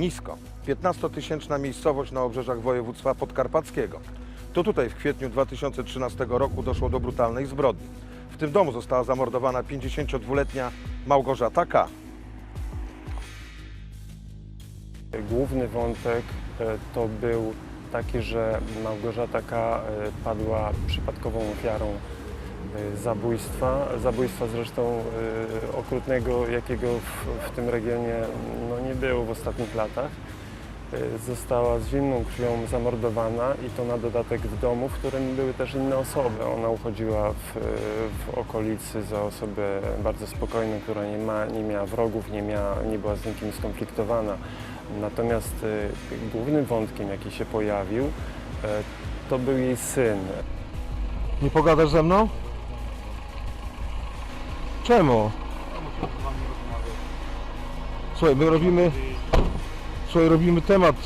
Nisko. 15-tysięczna miejscowość na obrzeżach województwa podkarpackiego. To tutaj w kwietniu 2013 roku doszło do brutalnej zbrodni. W tym domu została zamordowana 52-letnia Małgorzata K. Główny wątek e, to był taki, że Małgorzata K. e, padła przypadkową ofiarą zabójstwa. Zabójstwa zresztą e, okrutnego, jakiego w, w tym regionie no, nie było w ostatnich latach. E, Została z zimną krwią zamordowana i to na dodatek w domu, w którym były też inne osoby. Ona uchodziła w, w okolicy za osobę bardzo spokojną, która nie, ma, nie miała wrogów, nie, miała, nie była z nikim skonfliktowana. Natomiast e, głównym wątkiem, jaki się pojawił, e, to był jej syn. Nie pogadasz ze mną? Czemu? Słuchaj, my robimy... Słuchaj, robimy temat.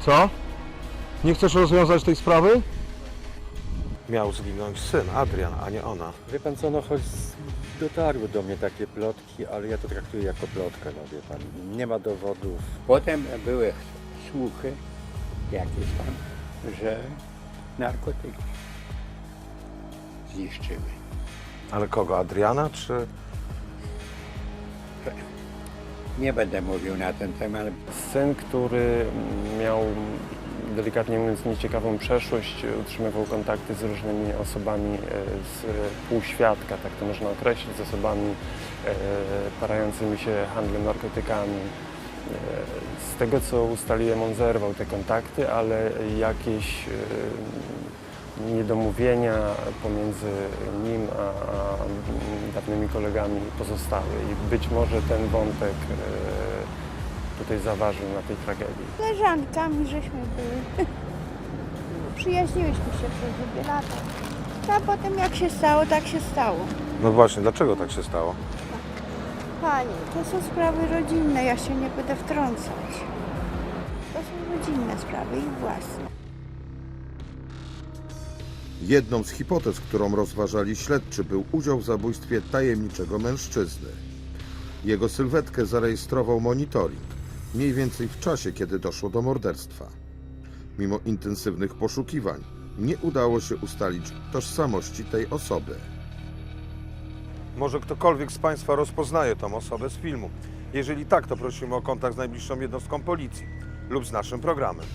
Co? Nie chcesz rozwiązać tej sprawy? Miał zginąć syn, Adrian, a nie ona. Wie pan co, no choć dotarły do mnie takie plotki, ale ja to traktuję jako plotkę, no wie pan. Nie ma dowodów. Potem były słuchy jakieś tam, że narkotyki zniszczyły. Ale kogo? Adriana czy... Nie będę mówił na ten temat. Syn, który miał, delikatnie mówiąc, nieciekawą przeszłość, utrzymywał kontakty z różnymi osobami e, z półświadka, tak to można określić, z osobami e, parającymi się handlem narkotykami. E, Z tego co ustaliłem, on zerwał te kontakty, ale jakieś niedomówienia pomiędzy nim a, a dawnymi kolegami pozostały i być może ten wątek e, tutaj zaważył na tej tragedii. Koleżankami żeśmy były. Przyjaźniłyśmy się przez długie lata. A potem jak się stało, tak się stało. No właśnie, dlaczego tak się stało? Panie, to są sprawy rodzinne, ja się nie będę wtrącać. To są rodzinne sprawy i własne. Jedną z hipotez, którą rozważali śledczy, był udział w zabójstwie tajemniczego mężczyzny. Jego sylwetkę zarejestrował monitoring, mniej więcej w czasie, kiedy doszło do morderstwa. Mimo intensywnych poszukiwań, nie udało się ustalić tożsamości tej osoby. Może ktokolwiek z Państwa rozpoznaje tą osobę z filmu. Jeżeli tak, to prosimy o kontakt z najbliższą jednostką policji lub z naszym programem.